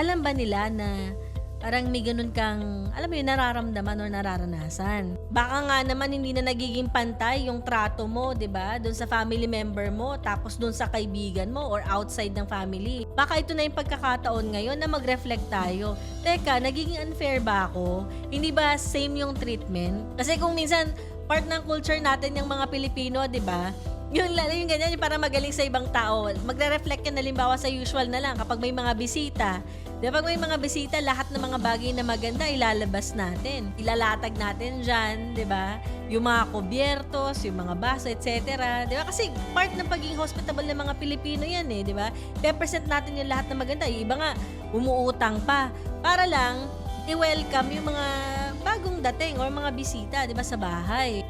alam ba nila na parang may ganun kang, alam mo yun, nararamdaman or nararanasan. Baka nga naman hindi na nagiging pantay yung trato mo, ba Doon sa family member mo, tapos doon sa kaibigan mo or outside ng family. Baka ito na yung pagkakataon ngayon na mag-reflect tayo. Teka, nagiging unfair ba ako? Hindi ba same yung treatment? Kasi kung minsan, part ng culture natin yung mga Pilipino, ba? Yun lalo yung ganyan, yung para magaling sa ibang tao. Magre-reflect ka na limbawa sa usual na lang kapag may mga bisita. Di pag may mga bisita, lahat ng mga bagay na maganda ilalabas natin. Ilalatag natin dyan, di ba? Yung mga kubyertos, yung mga baso, etc. Di ba? Kasi part ng pagiging hospitable ng mga Pilipino yan eh, di ba? Represent natin yung lahat na maganda. Yung iba nga, umuutang pa. Para lang, i-welcome yung mga bagong dating or mga bisita, di ba, sa bahay.